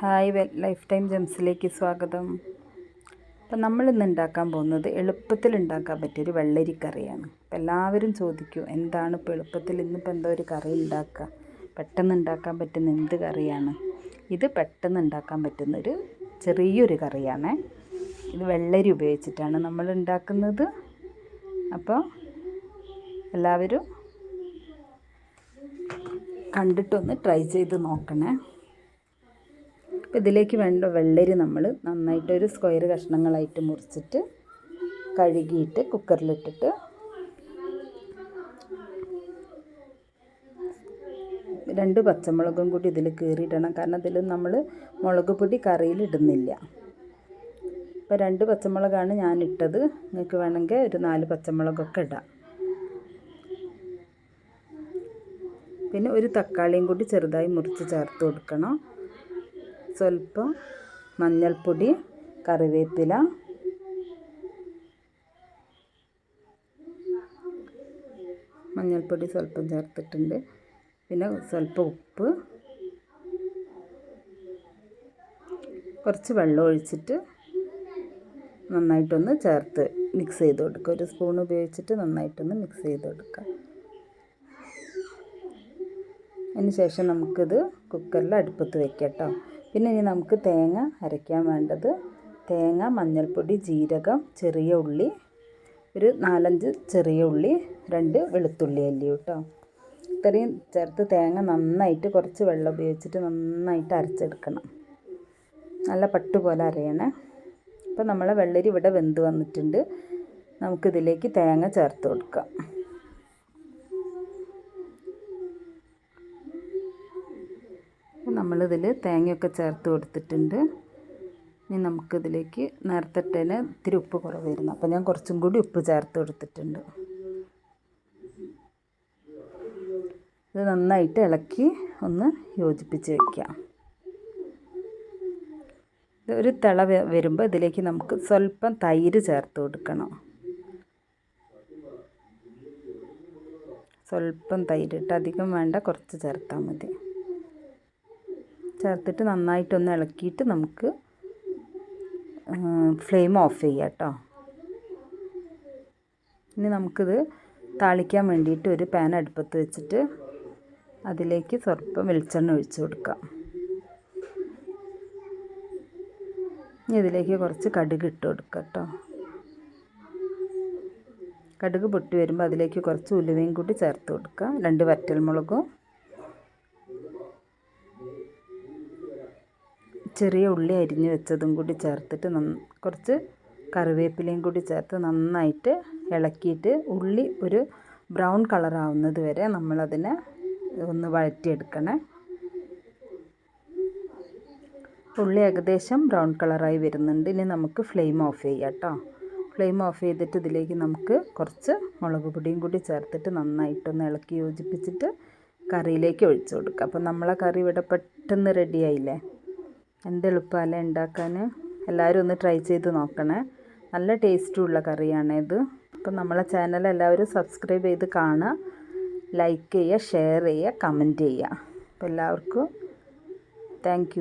Hi well life time ജെംസിലേക്ക് സ്വാഗതം. അപ്പം നമ്മൾ ഇന്ന് ഉണ്ടാക്കാൻ പോകുന്നത് എളുപ്പത്തിൽ ഉണ്ടാക്കാൻ പറ്റിയൊരു വെള്ളരി കറിയാണ് അപ്പം എല്ലാവരും ചോദിക്കും എന്താണ് ഇപ്പോൾ എളുപ്പത്തിൽ ഇന്നിപ്പോൾ എന്തോ ഒരു കറി ഉണ്ടാക്കുക? പെട്ടെന്ന് ഉണ്ടാക്കാൻ പറ്റുന്ന എന്ത് കറിയാണ്? ഇത് പെട്ടെന്ന് ഉണ്ടാക്കാൻ പറ്റുന്നൊരു ചെറിയൊരു കറിയാണ്. ഇത് വെള്ളരി ഉപയോഗിച്ചിട്ടാണ് നമ്മൾ ഉണ്ടാക്കുന്നത്. അപ്പോൾ എല്ലാവരും കണ്ടിട്ടൊന്ന് ട്രൈ ചെയ്ത് നോക്കണേ. അപ്പോൾ ഇതിലേക്ക് വേണ്ട വെള്ളരി നമ്മൾ നന്നായിട്ടൊരു സ്ക്വയർ കഷ്ണങ്ങളായിട്ട് മുറിച്ചിട്ട് കഴുകിയിട്ട് കുക്കറിലിട്ടിട്ട് രണ്ട് പച്ചമുളകും കൂടി ഇതിൽ കീറിയിടണം. കാരണം ഇതിൽ നമ്മൾ മുളക് പൊടി കറിയിൽ ഇടുന്നില്ല. ഇപ്പോൾ രണ്ട് പച്ചമുളകാണ് ഞാൻ ഇട്ടത്. നിങ്ങൾക്ക് വേണമെങ്കിൽ ഒരു നാല് പച്ചമുളകൊക്കെ ഇടാം. പിന്നെ ഒരു തക്കാളിയും കൂടി ചെറുതായി മുറിച്ച് ചേർത്ത് കൊടുക്കണം. സ്വല്പം മഞ്ഞൾപ്പൊടി കറിവേപ്പില മഞ്ഞൾപ്പൊടി സ്വല്പം ചേർത്തിട്ടുണ്ട്. പിന്നെ സ്വല്പം ഉപ്പ്. കുറച്ച് വെള്ളം ഒഴിച്ചിട്ട് നന്നായിട്ടൊന്ന് ചേർത്ത് മിക്സ് ചെയ്ത് കൊടുക്കുക. ഒരു സ്പൂൺ ഉപയോഗിച്ചിട്ട് നന്നായിട്ടൊന്ന് മിക്സ് ചെയ്ത് കൊടുക്കുക. അതിന് ശേഷം നമുക്കിത് കുക്കറിൽ അടുപ്പത്ത് വെക്കാം കേട്ടോ. പിന്നെ ഇനി നമുക്ക് തേങ്ങ അരയ്ക്കാൻ വേണ്ടത് തേങ്ങ മഞ്ഞൾപ്പൊടി ജീരകം ചെറിയ ഉള്ളി ഒരു നാലഞ്ച് ചെറിയ ഉള്ളി രണ്ട് വെളുത്തുള്ളി അല്ലി കേട്ടോ. ഇത്രയും ചേർത്ത് തേങ്ങ നന്നായിട്ട് കുറച്ച് വെള്ളം ഉപയോഗിച്ചിട്ട് നന്നായിട്ട് അരച്ചെടുക്കണം. നല്ല പട്ട് പോലെ അരയണേ. അപ്പോൾ നമ്മളെ വെള്ളരി ഇവിടെ വെന്ത് വന്നിട്ടുണ്ട്. നമുക്കിതിലേക്ക് തേങ്ങ ചേർത്ത് കൊടുക്കാം. നമ്മളിതിൽ തേങ്ങയൊക്കെ ചേർത്ത് കൊടുത്തിട്ടുണ്ട്. ഇനി നമുക്കിതിലേക്ക് നേരത്തെ ഇത്തിരി ഉപ്പ് കുറവായിരുന്നു. അപ്പോൾ ഞാൻ കുറച്ചും കൂടി ഉപ്പ് ചേർത്ത് കൊടുത്തിട്ടുണ്ട്. ഇത് നന്നായിട്ട് ഇളക്കി ഒന്ന് യോജിപ്പിച്ച് വയ്ക്കാം ഒരു തിള വരുമ്പോൾ ഇതിലേക്ക് നമുക്ക് സ്വല്പം തൈര് ചേർത്ത് കൊടുക്കണം. സ്വല്പം തൈരിട്ട് അധികം വേണ്ട കുറച്ച് ചേർത്താൽ മതി. ചേർത്തിട്ട് നന്നായിട്ടൊന്ന് ഇളക്കിയിട്ട് നമുക്ക് ഫ്ലെയിം ഓഫ് ചെയ്യാം കേട്ടോ. ഇനി നമുക്കിത് താളിക്കാൻ വേണ്ടിയിട്ട് ഒരു പാൻ അടുപ്പത്ത് വെച്ചിട്ട് അതിലേക്ക് സ്വല്പം വെളിച്ചെണ്ണ ഒഴിച്ചു കൊടുക്കാം. ഇനി ഇതിലേക്ക് കുറച്ച് കടുക് ഇട്ട് കൊടുക്കാം കേട്ടോ. കടുക് പൊട്ടി വരുമ്പോൾ അതിലേക്ക് കുറച്ച് ഉലുവയും കൂടി ചേർത്ത് കൊടുക്കുക രണ്ട് വറ്റൽമുളകും ചെറിയ ഉള്ളി അരിഞ്ഞ് വെച്ചതും കൂടി ചേർത്തിട്ട് കുറച്ച് കറിവേപ്പിലയും കൂടി ചേർത്ത് നന്നായിട്ട് ഇളക്കിയിട്ട് ഉള്ളി ഒരു ബ്രൗൺ കളറാവുന്നത് വരെ നമ്മളതിനെ ഒന്ന് വഴറ്റിയെടുക്കണേ. ഉള്ളി ഏകദേശം ബ്രൗൺ കളറായി വരുന്നുണ്ട്. ഇനി നമുക്ക് ഫ്ലെയിം ഓഫ് ചെയ്യാം കേട്ടോ. ഫ്ലെയിം ഓഫ് ചെയ്തിട്ട് ഇതിലേക്ക് നമുക്ക് കുറച്ച് മുളക് പൊടിയും കൂടി ചേർത്തിട്ട് നന്നായിട്ടൊന്ന് ഇളക്കി യോജിപ്പിച്ചിട്ട് കറിയിലേക്ക് ഒഴിച്ചു കൊടുക്കുക അപ്പോൾ നമ്മളെ കറി ഇവിടെ പെട്ടെന്ന് റെഡിയായില്ലേ എന്ത് എളുപ്പമല്ലേ ഉണ്ടാക്കാൻ? എല്ലാവരും ഒന്ന് ട്രൈ ചെയ്ത് നോക്കണേ. നല്ല ടേസ്റ്റുള്ള കറിയാണ് ഇത്. അപ്പം നമ്മളെ ചാനൽ എല്ലാവരും സബ്സ്ക്രൈബ് ചെയ്ത് കാണുക. ലൈക്ക് ചെയ്യുക ഷെയർ ചെയ്യുക കമന്റ് ചെയ്യുക. അപ്പോൾ എല്ലാവർക്കും താങ്ക്